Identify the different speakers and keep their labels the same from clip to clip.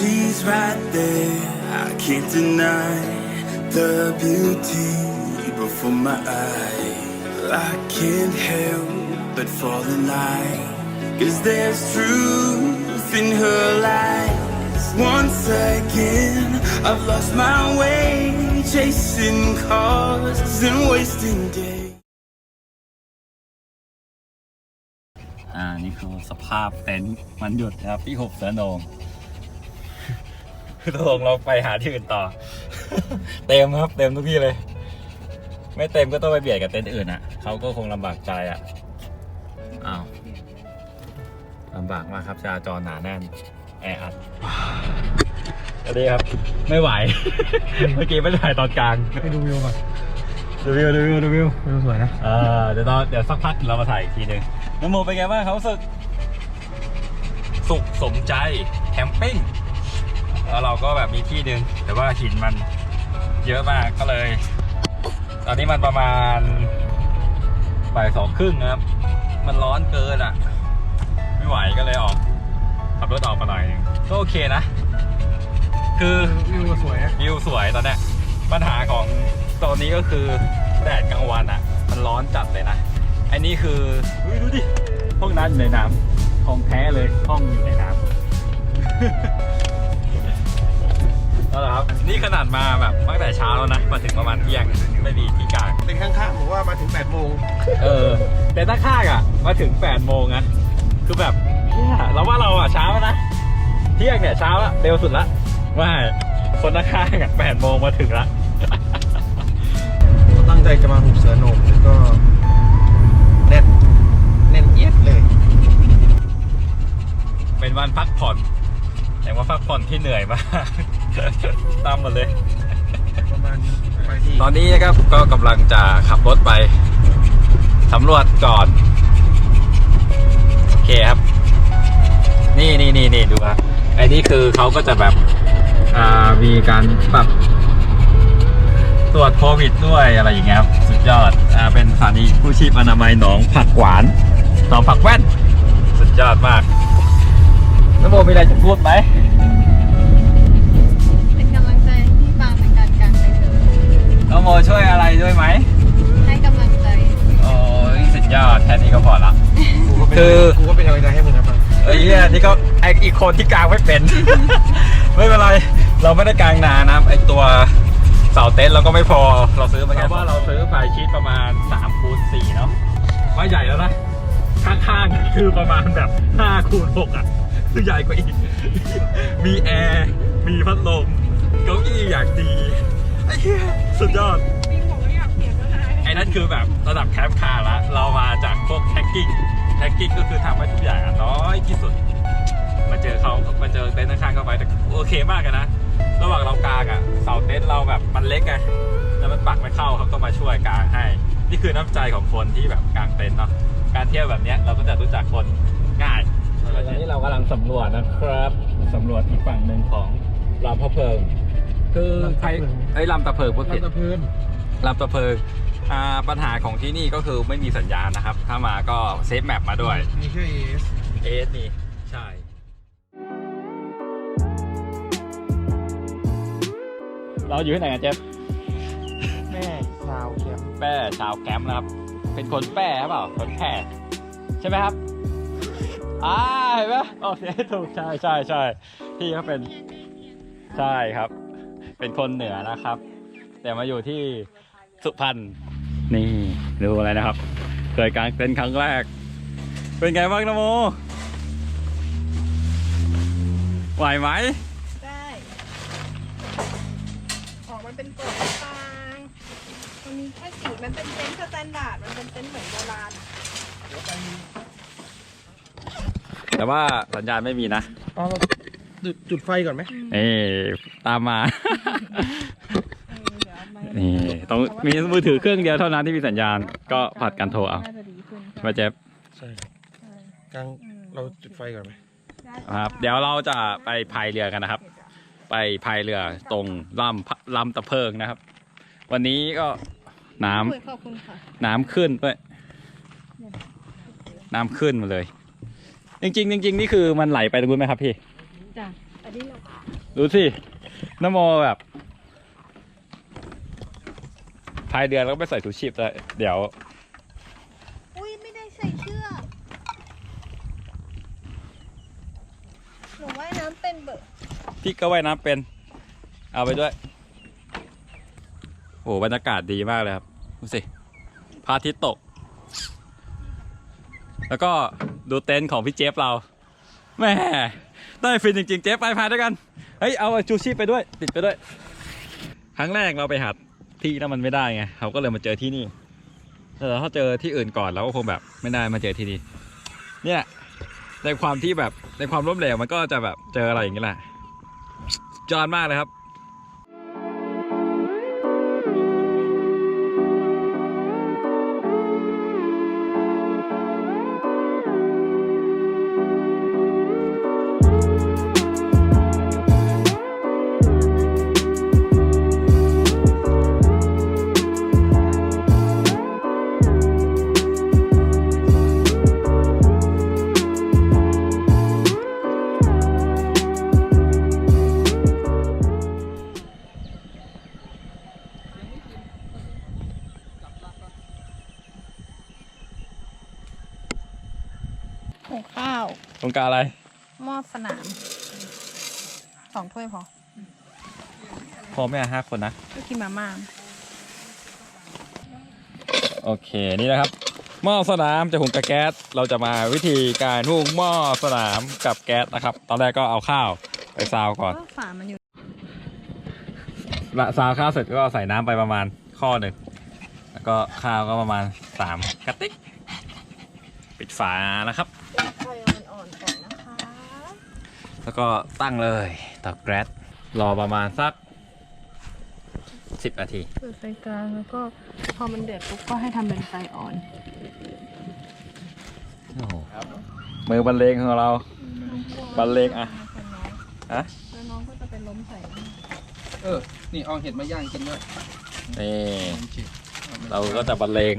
Speaker 1: she's right there. I can't deny the beauty before my eyes. I can't help but fall in line. Cause there's truth in her lies. Once again, I've lost my way, chasing cars and wasting days.
Speaker 2: อ่า นี่คือสภาพเต็นท์มันหยุดนะครับที่หกเสือโหนง ตกลงเราไปหาที่อื่นต่อ เต็มครับ เต็มทุกที่เลย ไม่เต็มก็ต้องไปเบียดกับเต็นท์อื่นอะเขาก็คงลำบากใจอะอ้าวลำบากมากครับจราจรหนาแน่นแออัดสวัสดีครับ ไม่ไหว เมื่อกี้ไม่ได้ถ่ายตอนกลาง
Speaker 3: ไปดูวิวก่อน
Speaker 2: ดูวิวดูวิวดูวิว
Speaker 3: วิวสวยนะ
Speaker 2: เออเดี๋ยวตอนเดี๋ยวสักพักเรามาถ่ายอีกทีหนึ่งน้ำโมเป็นไงบ้างเขามรู้สึก สุขสมใจแคมปิ้ง แล้วเราก็แบบมีที่หนึ่งแต่ว่าหินมันเยอะมากก็เลย ตอนนี้มันประมาณบ่ายสองครึ่งนะครับ มันร้อนเกินอะ ไม่ไหวก็เลยออก ขับรถออกมาหน่อยหนึงก็โอเคนะ คือ
Speaker 3: วิวสวยนะ
Speaker 2: วิวสวยตอนเนี้ยปัญหาของตอนนี้ก็คือแดดกลางวันอะ มันร้อนจัดเลยนะอันนี้คืออุ๊ยดูดิห้องน้ำอยู่ในน้ำของแท้เลยห้องอยู่ในน้ำ นั่นแหละครับ นี่ขนาดมาแบบตั้งแต่เช้าแล้วนะ มาถึงประมาณเที่ยงไม่มีที่กลาง
Speaker 3: เป็นข้างๆผมว่ามาถึง8โมง
Speaker 2: เออ แต่ถ้าข้างอะ มาถึง8โมงนะคือแบบเนี่ยเราว่าเราอะเช้าแล้วนะ เที่ยงเนี่ยเช้าละเร็วสุดละว่าคนข้างๆอะ8โมงมาถึงละ
Speaker 3: ตั้งใจจะมาหุบเสือโหนงแล้วก็แน่นแน่นเอียดเลย
Speaker 2: เป็นวันพักผ่อน แต่ว่าพักผ่อนที่เหนื่อยมาก ตามมาเลย
Speaker 3: ประมาณไปที่
Speaker 2: ตอนนี้นะครับก็กำลังจะขับรถไปสำรวจก่อน โอเคครับ นี่นี่นี่นี่ดูครับไอ้นี่คือเขาก็จะแบบอ่ามีการปรับตรวจโควิดด้วยอะไรอย่างเงี้ยครับสุดยอดอ่าเป็นสถานีกู้ชีพอนามัยหนองผักหวานหนองผักแว่น สุดยอดมากน้ำโมมีอะไรจะพูดไหม
Speaker 4: น้ำ
Speaker 2: โมช่วยอะไรด้วยไหม
Speaker 4: ให้กำลังใจ
Speaker 2: โอ้ยสุดยอดแค่นี้ก็พอละ
Speaker 3: กูก็เป็น
Speaker 2: คือ
Speaker 3: กูก็เป็นกำลังใจให้มึงครับ
Speaker 2: เอ้ยเนี่ยนี่ก็ไออีกคนที่กลางไม่เป็น ไม่เป็นไร เราไม่ได้กลางนานนะครับไอตัวเสาเต็นท์เราก็ไม่พอเราซื้อมาแค่ว่าเราซื้อไฟชีตประมาณ3คูณ4เนาะว่าใหญ่แล้วนะข้างๆคือประมาณแบบ5คูณ6อะคือใหญ่กว่าอีก มีแอร์ มีพัดลมเก้าอี้อย่างดี ไอ้เหี้ยสุดยอดไอ้นั่นคือแบบระดับแคมป์คาร์ละ เรามาจากพวกแท็กกิ้งแท็กกิ้งก็คือทำให้ทุกอย่างอะน้อยที่สุด มาเจอเขามาเจอเต็นท์ข้างๆเข้าไปแต่โอเคมากเลยนะ ระหว่างเรากางอะเสาเต็นท์เราแบบมันเล็กไงแล้วมันปักไม่เข้าเขาก็มาช่วยกางให้ นี่คือน้ำใจของคนที่แบบกางเต็นท์เนาะ การเที่ยวแบบเนี้ยเราก็จะรู้จักคนง่ายตอนนี้เรากำลังสำรวจนะครับสำรวจอีกฝั่งหนึ่งของลำพะเพิง คือใครไอ้ยลำตะเพิงพูดผิด
Speaker 3: ลำตะพื้น
Speaker 2: ลำตะเพิงอ่าปัญหาของที่นี่ก็คือไม่มีสัญญาณนะครับ ถ้ามาก็เซฟแมปมาด้วย
Speaker 3: มีชื่อ AS
Speaker 2: เอสนี่ใช่เราอยู่ที่ไหนกันเจฟ
Speaker 3: แม่ชาวเขียม
Speaker 2: แป้ชาวแคมป์นะครับ เป็นคนแป้หรือเปล่าคนแพร่ใช่ไหมครับอ่าเห็นไหมโอเคถูกใช่ใช่ใช่พี่เขาเป็น ใช่ครับ เป็นคนเหนือนะครับ แต่มาอยู่ที่สุพรรณนี่ดูอะไรนะครับ เคยกางเต็นท์ครั้งแรก เป็นไงบ้างนะโมไหวไหม
Speaker 4: ได้ออกมันเป็นกฎปางมันมีแค่สีมันเป็นเต็นท์สแตนดาร์ดมันเป็นเต็นท์เหมือนโบราณ
Speaker 2: แต่ว่าสัญญาณไม่มีนะ
Speaker 3: เอา จุดจุดไฟก่อนไหม
Speaker 2: นี่ตามมา
Speaker 4: เดี๋ยวมา
Speaker 2: นี่ต้องมีมือถือเครื่องเดียวเท่านั้นที่มีสัญญาณ ก็ผัดกันโทรเอา
Speaker 4: น่าจะดีขึ้น
Speaker 2: มาเจ็บ
Speaker 3: ใช่กลางเราจุดไฟก่อนไหม
Speaker 2: ครับ เดี๋ยวเราจะไปพายเรือกันนะครับ ไปพายเรือตรงลำลำตะเพิงนะครับ วันนี้ก็น้ำ
Speaker 4: คุยขอบคุณค่ะ
Speaker 2: น้ำขึ้นด้วยน้ำขึ้นมาเลย จริงๆจริงๆนี่คือมันไหลไปตรงนู้นไหมครับพี่
Speaker 4: จ้ะไปอันนี้เรา
Speaker 2: ดูสินโมแบบพายเดือนแล้วก็ไม่ใส่ถุงชีพเลยเดี๋ยว
Speaker 4: อุ้ยไม่ได้ใส่เชือกหนูว่ายน้ำเป็นเบอร์
Speaker 2: พี่ก็ว่ายน้ำเป็น เอาไปด้วย โอ้บรรยากาศดีมากเลยครับ ดูสิพระอาทิตย์ตก แล้วก็ดูเต็นท์ของพี่เจฟเราแหม่ ได้ฟินจริงๆเจ๊ไปพายด้วยกัน เฮ้ย เอาชูชีพไปด้วย ติดไปด้วย ครั้งแรกเราไปหัดที่แล้วมันไม่ได้ไงเราก็เลยมาเจอที่นี่แต่ถ้าเจอที่อื่นก่อนเราก็คงแบบไม่ได้มาเจอที่นี่เนี่ยในความที่แบบในความล้มเหลวมันก็จะแบบเจออะไรอย่างนี้แหละจอนมากเลยครับ ตรงกลางอะไร
Speaker 4: หม้อสนามสองถ้วยพอ
Speaker 2: พอไหมอะห้าคนนะ
Speaker 4: ก็กินมาม่า
Speaker 2: โอเคนี่นะครับหม้อสนามจะหุงกับแก๊ส เราจะมาวิธีการหุงหม้อสนามกับแก๊สนะครับ ตอนแรกก็เอาข้าวไปซาวก่อน
Speaker 4: ก็ฝามันอยู่
Speaker 2: ละซาวข้าวเสร็จก็ใส่น้ำไปประมาณข้อหนึ่งแล้วก็ข้าวก็ประมาณสามกระติก ปิดฝานะครับ
Speaker 4: ไฟมันอ่อนก่อนนะคะ
Speaker 2: แล้วก็ตั้งเลยเตาแก๊สรอประมาณสักสิบนาที
Speaker 4: เปิดไฟกลางแล้วก็พอมันเดือดปุ๊บก็ให้ทำเป็นไฟอ่อน
Speaker 2: โอ้โหมือบรรเลงของเรา บรรเลงอะฮะ
Speaker 4: แล้วน้องก็จะเป็นล้มใส่
Speaker 3: เออ นี่เอาเห็ดมาย่างกินด้วย
Speaker 2: นี่
Speaker 3: มันจิต
Speaker 2: เราก็จะบรรเลง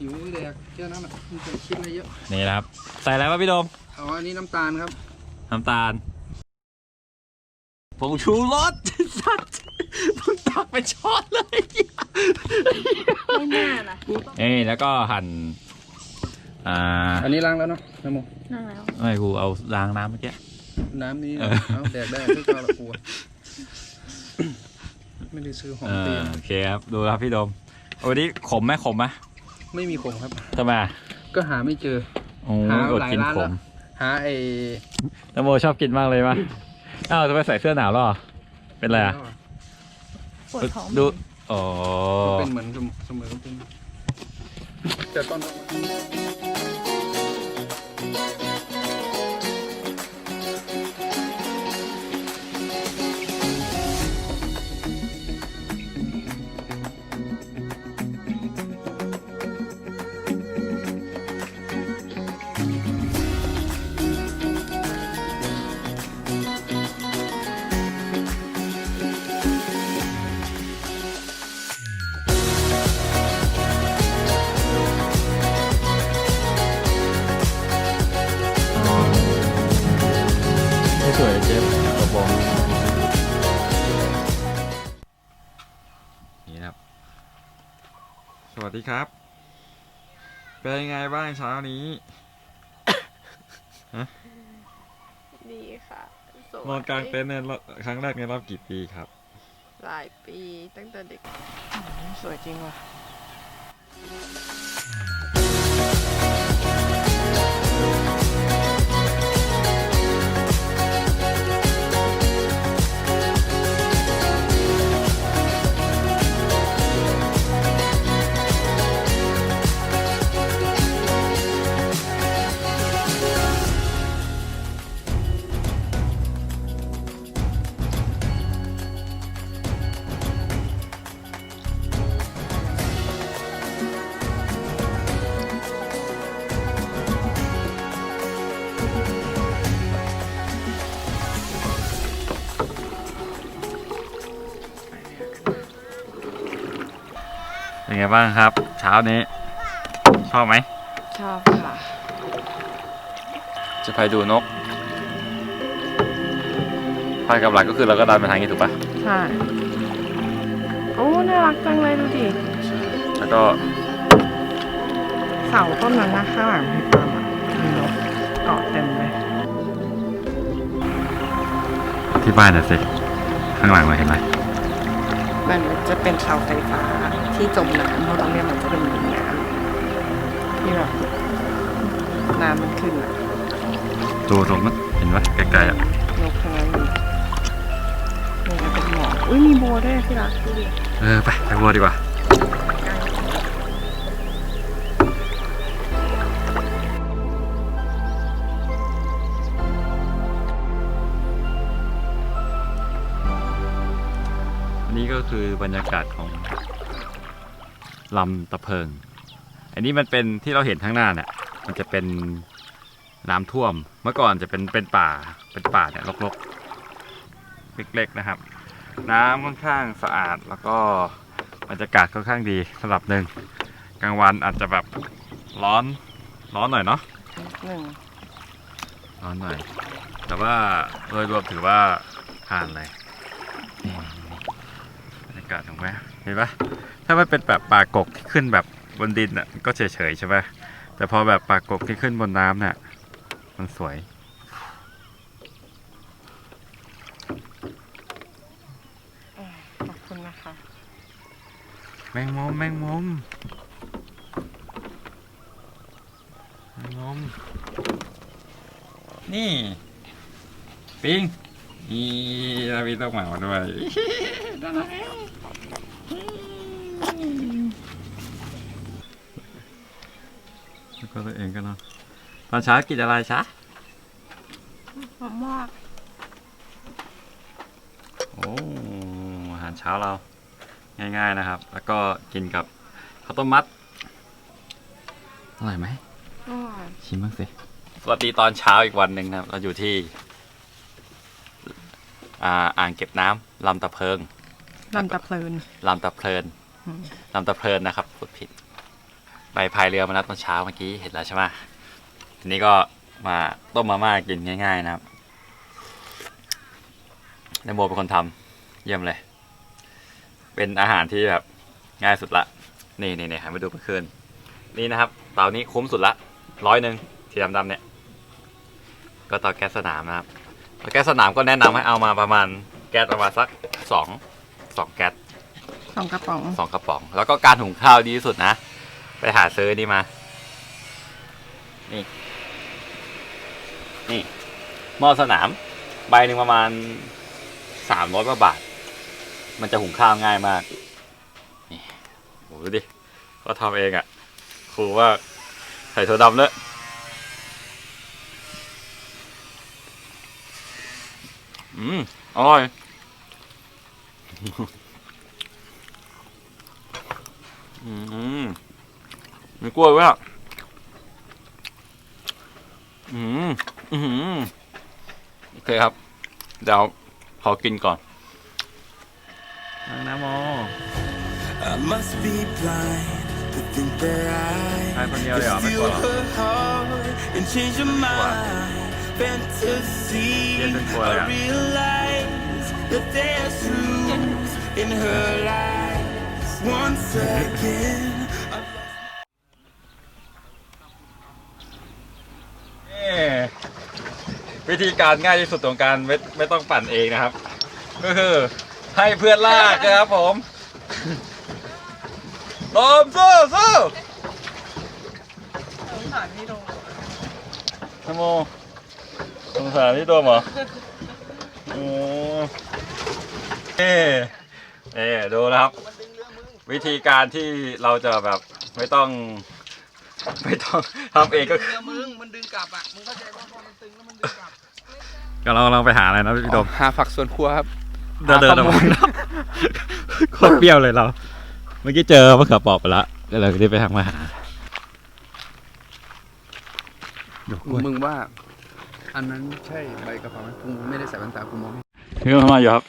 Speaker 3: หิวเลยอะแค่นั้นอะมันจะคิดอะไรเยอะ
Speaker 2: นี่นะครับ ใส่อะไรวะพี่โดม
Speaker 3: เอาอันนี้น้ำตาลครับ
Speaker 2: น้ำตาลผงชูรสสัตว์มึงตักไปช้อนเลย
Speaker 4: ไม่น่าล่ะ
Speaker 2: นี่แล้วก็หั่นอ่า
Speaker 3: อันนี้ล้างแล้วเนาะน้ำโม
Speaker 4: นั่งแล้ว
Speaker 2: ไม่กูเอาล้างน้ำเมื่อกี้
Speaker 3: น้ำนี้
Speaker 2: เออ
Speaker 3: เอาแดกได้ทุกข้าวละกลัวไม่ได้ซื้อหอม
Speaker 2: อ่า
Speaker 3: เตียง
Speaker 2: โอเคครับ ดูครับพี่โดมวันนี้ขมไหมขมไหม
Speaker 3: ไม่มีขมครับ
Speaker 2: ทำไมอะ
Speaker 3: ก็หาไม่เจอ
Speaker 2: โอ้
Speaker 3: หา
Speaker 2: อด
Speaker 3: หลาย
Speaker 2: กิน
Speaker 3: ร้าน
Speaker 2: ข
Speaker 3: แล้ว
Speaker 2: ม
Speaker 3: หาไอ้
Speaker 2: นโมชอบกินมากเลยมะอ้าวทำไมใส่เสื้อหนาวแล้วเหรอเป็นไรอะ
Speaker 4: ปวดท้อง
Speaker 2: ดูอ๋อ
Speaker 3: เป็นเหมือนเสมอกันเป็นแต่ตอนนั้น
Speaker 2: ดีครับ เป็นยังไงบ้างเช้านี้
Speaker 4: ดีค่ะสวย
Speaker 2: นอนกลางเต็นท์ในรอบครั้งแรกในรอบกี่ปีครับ
Speaker 4: หลายปีตั้งแต่เด็ก สวยจริงว่ะ
Speaker 2: ไงบ้างครับ เช้านี้ ชอบไหม
Speaker 4: ชอบค่ะ
Speaker 2: จะไปดูนกพายกับหลักก็คือเราก็ดันไปทางนี้ถูกปะ
Speaker 4: ใช่โอ้น่ารักจังเลยดูดิ
Speaker 2: แล้วก็
Speaker 4: เสาต้นนั้นนะข้างหลังพี่ปาล์มอะมีนกเกาะเต็มเลย
Speaker 2: ที่บ้านน่ะสิ ข้างหลังเราเห็นไหม
Speaker 4: มันจะเป็นเสาไฟฟ้า ที่จมน้ำเพราะตรงเนี้ยมันจะเป็นน้ำที่แบบน้ำมันขึ้นอะ
Speaker 2: ดูตรงนั้นเห็นปะไกลๆอะ
Speaker 4: นกทั้งนั้นเลยนี่ก็เป็นหมอกอุ้ยมีโบด้วยที่รักดูดิ
Speaker 2: เออไปไปวัวดีกว่าอันนี้ก็คือบรรยากาศของ ลำตะเพิง อันนี้มันเป็นที่เราเห็นข้างหน้าเนี่ยมันจะเป็นน้ำท่วม เมื่อก่อนจะเป็นเป็นป่าเป็นป่าเนี่ยรกๆเล็กๆนะครับ น้ำค่อนข้างสะอาดแล้วก็บรรยากาศค่อนข้างดีสำหรับหนึ่งกลางวันอาจจะแบบร้อนร้อนหน่อยเนาะ
Speaker 4: หนึ่ง
Speaker 2: ร้อนหน่อย แต่ว่าโดยรวมถือว่าผ่านเลยนี่บรรยากาศของแม่เห็นปะถ้ามันเป็นแบบป่ากกที่ขึ้นแบบบนดินอะก็เฉยๆใช่ปะแต่พอแบบป่ากกที่ขึ้นบนน้ำเนี่ยมันสวย
Speaker 4: ขอบคุณนะคะ
Speaker 2: แมงมุมแมงมุมแมงมุมนี่ ปิงนี่เรามีต้องหมามาด้วย แล้วก็ตัวเองก็เนาะตอนเช้ากินอะไรช้า
Speaker 4: หอมมาก
Speaker 2: โอ้อาหารเช้าเรา ง่ายๆนะครับ แล้วก็กินกับข้าวต้มมัดอร่อยไหม
Speaker 4: อร่อย
Speaker 2: ชิมบ้างสิสวัสดีตอนเช้าอีกวันหนึ่งนะครับ เราอยู่ที่ อ่าอ่างเก็บน้ำลำตะเพิง
Speaker 4: ลำตะเพลิน
Speaker 2: ลำตะเพลิน
Speaker 4: อืม
Speaker 2: ลำตะเพลินนะครับพูดผิดไปพายเรือมาแล้วตอนเช้าเมื่อกี้เห็นแล้วใช่ไหมทีนี้ก็มาต้มมาม่ากินง่าย ๆ นะครับนโมเป็นคนทำเยี่ยมเลย เป็นอาหารที่แบบง่ายสุดละนี่นี่นี่หันไปดูเมื่อคืนนี่นะครับเตานี้คุ้มสุดละร้อยหนึ่งสีดำๆเนี่ย ก็เตาแก๊สสนามนะครับแก๊สสนามก็แนะนำให้เอามาประมาณแก๊สประมาณสักสองสองแก๊ส
Speaker 4: สองกระป๋อง
Speaker 2: สองกระป๋อง แล้วก็การหุงข้าวดีที่สุดนะ ไปหาซื้อนี่มา นี่ นี่หม้อสนาม ใบหนึ่งประมาณสามร้อยกว่าบาท มันจะหุงข้าวง่ายมาก นี่โหดูดิก็ทำเองอะ่ะ ครูว่าใส่ถั่วดำเลยอืม อร่อย อืมมีกล้วยไว้อะอืมอืมโอเคครับ เดี๋ยวขอกินก่อนน้ำโม
Speaker 1: I must be blind to think that I
Speaker 2: ทานคนเดียวเลยเหรอ
Speaker 1: could
Speaker 2: ไม่กลัว
Speaker 1: steal
Speaker 2: เหรอ
Speaker 1: her heart and change her mind. Fantasy.
Speaker 2: Yes, and for
Speaker 1: I
Speaker 2: that.
Speaker 1: realize that there's truth in her lies. Once again,
Speaker 2: วิธีการง่ายที่สุดของการไม่ไม่ต้องปั่นเองนะครับ ก็คือให้เพื่อนลากนะครับผมโดมสู้สู้
Speaker 4: สงสารพี่โดง
Speaker 2: นโมสงสารพี่โดมเหรอโอ้เอ๊เอ๊ดูนะครับ วิธีการที่เราจะแบบไม่ต้อง ไม่ต้องทำเองก็คือ
Speaker 3: มึงมันดึงกลับอะ มึงเข้าใจว่าพอมันตึงแล้วมันดึงกลับ
Speaker 2: ก็เราเราไปหาอะไรนะพี่โดม
Speaker 3: หาผักสวนครัวครับ
Speaker 2: เดินเดินออกมาโคตรเปรี้ยวเลยเรา เมื่อกี้เจอมะเขือเปอกไปละเดี๋ยวเราได้ไปทางมาหาดอกกล้วย
Speaker 3: มึงว่า อันนั้นใช่ใบกะเพราไหมกูไม่ได้ใส่แว่นตากูมองไม่
Speaker 2: พี่มาอยู่ครับ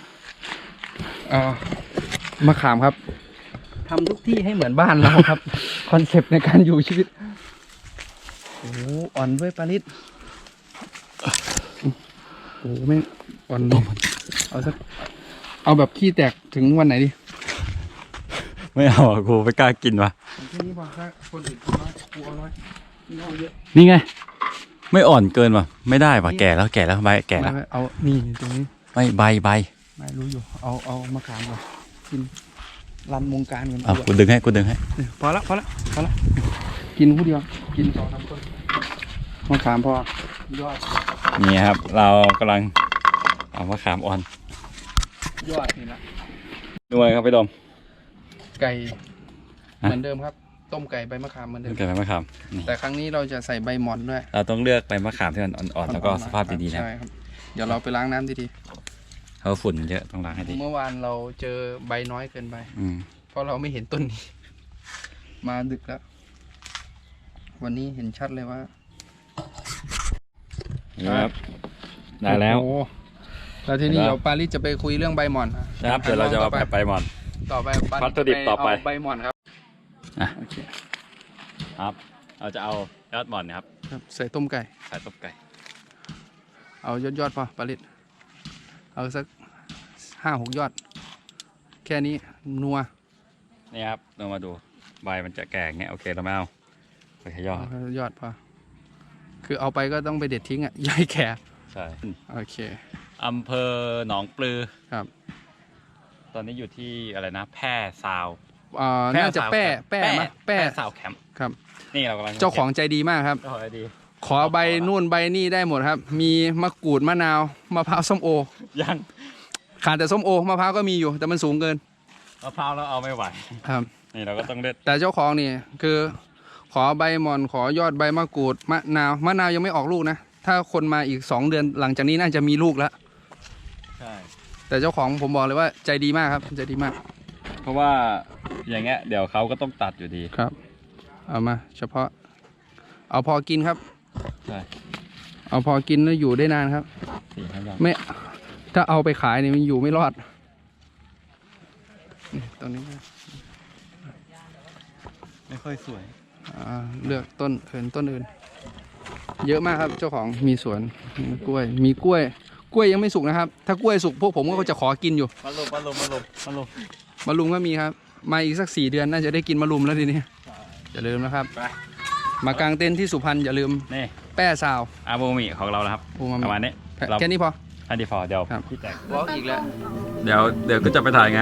Speaker 3: อ่ามะขามครับ ทำทุกที่ให้เหมือนบ้านเราครับ คอนเซปต์ในการอยู่ชีวิต โอ้โหอ่อนด้วยปาริสโอ้โหไม่งอ่อนเลยเอาสัก เอาแบบขี้แตกถึงวันไหนดิ
Speaker 2: ไม่เอาอะกูไม่กล้ากินว่ะ
Speaker 3: แค่นี้พอถ้าคนอื่นกินน้อยกูเอาน้อยนี่เอาเยอะ
Speaker 2: นี่ไง ไม่อ่อนเกินว่ะ ไม่ได้ว่ะแก่แล้วแก่แล้วใบแก่แล้ว
Speaker 3: ไม่ไม่เอานี่ตรงนี้
Speaker 2: ไม่ใบใบ
Speaker 3: ไม่รู้อยู่ เอาเอามะขามก่อนกิน รันวงการกัน
Speaker 2: เอา
Speaker 3: ดีก
Speaker 2: กู
Speaker 3: ว่า
Speaker 2: ดึงให้กูดึงให้
Speaker 3: พอละพอละพอละกินผู้เดียว กินสองสามคนมะขามพอยอด
Speaker 2: นี่ครับ เรากำลังเอามะขามอ่อน
Speaker 3: ยอดนี่ละ
Speaker 2: ด้วยครับพี่ดม
Speaker 3: ไก่
Speaker 2: ฮะ
Speaker 3: เหมือนเดิมครับ ต้มไก่ใบมะขามเหมือนเดิม
Speaker 2: เกิดใบมะขามนี่
Speaker 3: แต่ครั้งนี้เราจะใส่ใบหม่อนด้วย
Speaker 2: เราต้องเลือกใบมะขามที่มันอ่อนๆแล้วก็สภาพดีๆนะ
Speaker 3: ใช่ครับเดี๋ยวเราไปล้างน้ำดี
Speaker 2: เขาะฝุ่นเยอะต้องล้างให้ดี
Speaker 3: ๆเมื่อวานเราเจอใบน้อยเกินไป
Speaker 2: อืม
Speaker 3: เพราะเราไม่เห็นต้นนี้ มาดึกแล้ว วันนี้เห็นชัดเลยว่า
Speaker 2: นี่ครับ ได้แล้ว
Speaker 3: โอ้โหแล้วทีนี้
Speaker 2: ได้แล้ว
Speaker 3: เดี๋ยวปารีสจะไปคุยเรื่องใบหม่อนอะ
Speaker 2: นะครับ เดี๋ยวเราจะเอาแบบใบหมอน
Speaker 3: ต่อไปปารีส
Speaker 2: วัตถุดิบต่อไป
Speaker 3: เาใบหม่อนครับ
Speaker 2: อะ
Speaker 3: โอเค
Speaker 2: ครับ เราจะเอายอดหมอนนะครับ
Speaker 3: ครับใส่ต้มไก่
Speaker 2: ใส่ต้มไก่
Speaker 3: เอายอดยอดๆพอปารีส เอาสักห้าหกยอด แค่นี้นัว
Speaker 2: นี่ครับเรามาดูใบมันจะแก่อย่างเงี้ยโอเคเราไม่เอาไปขย่อ
Speaker 3: เอายอดพอคือเอาไปก็ต้องไปเด็ดทิ้งอะย่อยแขก
Speaker 2: ใช่
Speaker 3: โอเค
Speaker 2: อำเภอหนองปลือ
Speaker 3: ครับ
Speaker 2: ตอนนี้อยู่ที่อะไรนะ แพร่ซาว
Speaker 3: อ่าน่าจะ
Speaker 2: ซว
Speaker 3: แป้
Speaker 2: คมป์
Speaker 3: แป้มะแป้
Speaker 2: แป้ซาวแคมป์
Speaker 3: ครับ
Speaker 2: นี่เรากำลัง
Speaker 3: เจ้าของใจดีมากครับ
Speaker 2: เจ้าของอะไรดี
Speaker 3: ขอใบนู่นใบนี่ได้หมดครับ มีมะกรูดมะนาวมะพร้าวส้มโอ
Speaker 2: ยัง
Speaker 3: ขาดแต่ส้มโอมะพร้าวก็มีอยู่ แต่มันสูงเกิน
Speaker 2: มะพร้าวเราเอาไม่ไหว
Speaker 3: ครับ
Speaker 2: นี่เราก็ต้องเด็ด
Speaker 3: แต่เจ้าของนี่คือ ขอใบหมอนขอยอดใบมะกรูดมะนาวมะนาวยังไม่ออกลูกนะ ถ้าคนมาอีก2เดือนหลังจากนี้น่าจะมีลูกแล้ว
Speaker 2: ใช่
Speaker 3: แต่เจ้าของผมบอกเลยว่าใจดีมากครับใจดีมาก
Speaker 2: เพราะว่าอย่างเงี้ยเดี๋ยวเขาก็ต้องตัดอยู่ดี
Speaker 3: ครับ เอามา เฉพาะ เอาพอกินครับ
Speaker 2: ใช่
Speaker 3: เอาพอกินแล้วอยู่ได้นานครับ
Speaker 2: สี่ห้าอย่าง
Speaker 3: ไม่ ถ้าเอาไปขายเนี่ยมันอยู่ไม่รอดนี่ตรงนี้นะ
Speaker 2: ไม่ค่อยสวย
Speaker 3: อ่าเลือกต้นอื่นต้นอื่น เยอะมากครับเจ้าของมีสวนมีกล้วย มีกล้วย กล้วยยังไม่สุกนะครับ ถ้ากล้วยสุกพวกผมก็จะขอกินอยู่
Speaker 2: มาลุมมาลุมมาลุมมาลุม
Speaker 3: มะรุมก็มีครับ มาอีกสักสี่เดือนน่าจะได้กินมะรุมแล้วทีนี้อย่าลืมนะครับ
Speaker 2: ไป
Speaker 3: มากางเต็นท์ที่สุพรรณอย่าลืม
Speaker 2: นี่
Speaker 3: แป้ซาว
Speaker 2: อาโมมิของเรานะครับ
Speaker 3: โอ้มา
Speaker 2: ประมาณนี้เรา
Speaker 3: แค่นี้พอ
Speaker 2: อันดีพอเดี๋ยว
Speaker 3: ครับ
Speaker 2: พี่แจก
Speaker 3: วอล์กอีกแล้ว
Speaker 2: เดี๋ยวเดี๋ยวก็จะไปถ่ายไง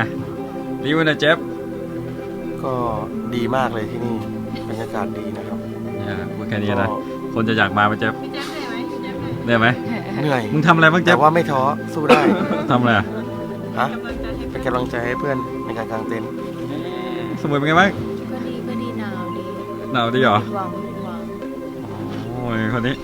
Speaker 2: รีวิวหนะเจฟ
Speaker 5: ก็ดีมากเลยที่นี่บรรยากาศดีนะครับ
Speaker 2: เนี่ยพูดแค่นี้
Speaker 5: ก็
Speaker 2: นะ คนจะอยากมาไหมเจฟได้ไหม
Speaker 5: เหนื่อย
Speaker 2: มึงทำอะไรบ้างเจ
Speaker 5: แต่
Speaker 2: ฟ
Speaker 5: ว่าไม่ท้อสู้ได้
Speaker 2: ทำอะไรอะ
Speaker 5: ฮะเป็นกำลังใจให้เพื่อนในการกางเต็นท์
Speaker 2: สมุยเป็นไงบ้าง
Speaker 6: ก็ดีก็ดีหนาวดี
Speaker 2: หนาวดีเหรอ
Speaker 6: ผิดหวังผิดหวัง
Speaker 2: โอ้ยคนนี้